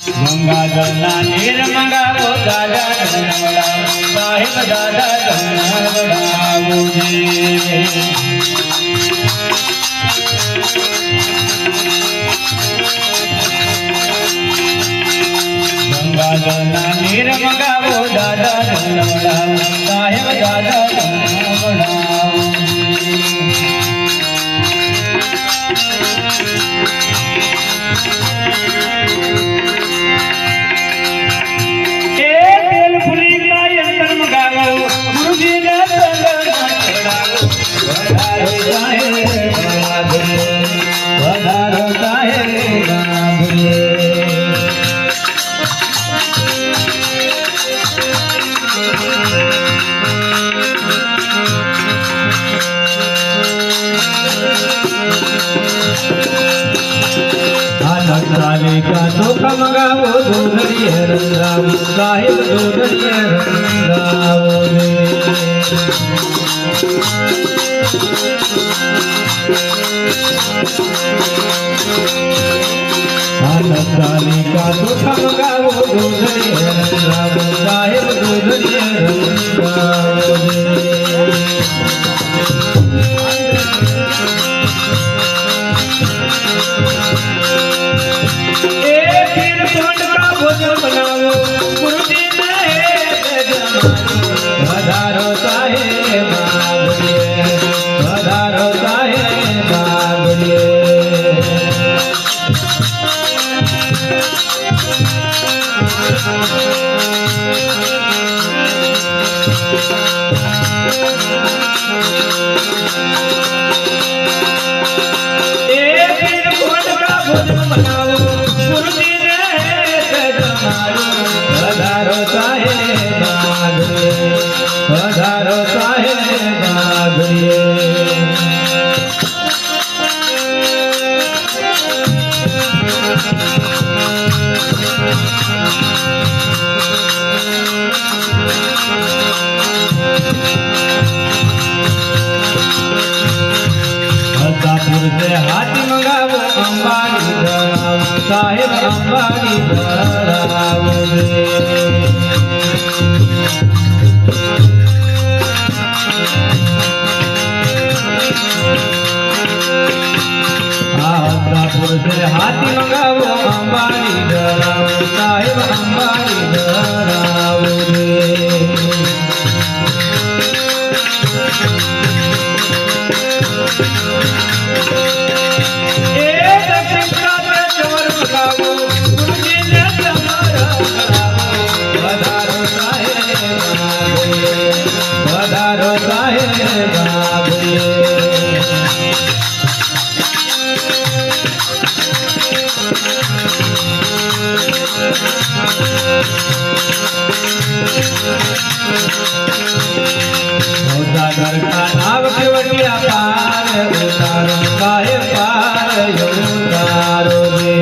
ગંગાજળના નીર મંગાવો દાદા ધનવડા સાહેબ દાદા ગંગાજળના નીર મંગાવો દાદા ધનવડા સાહેબ દાદા આનંદાલી કા ચોખા મંગાવો દોધડીએ રંગાવો સાહેબ દોધડીએ રંગાવો રે. આનંદાલી કા ચોખા મંગાવો દોધડીએ રંગાવો સાહેબ દોધડીએ રંગાવો રે. વધારો સાહેબ બાબલીએ વધારો સાહેબ બાબલીએ એ ખીર ખંડ કા ભોજન હસ્તાપુર હાથ મંગાવો અંબાડી ધરાવો, સાહેબ, અંબાની ધરાવો. હાથી મંગાવો, અંબાની ધરાવો, સાહેબ, અંબાની ધરાવો રે. ઉતાર કા નાવ કેવડિયા પાર ઉતારો કાય પાર ઉતારો રે.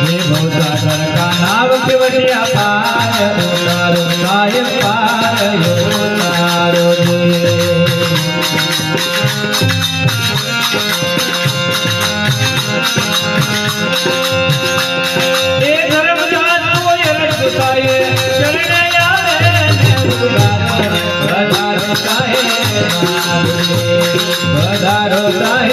હે ભવસાગર કા નાવ કેવડિયા પાર ઉતારો કાય પાર ઉતારો રે.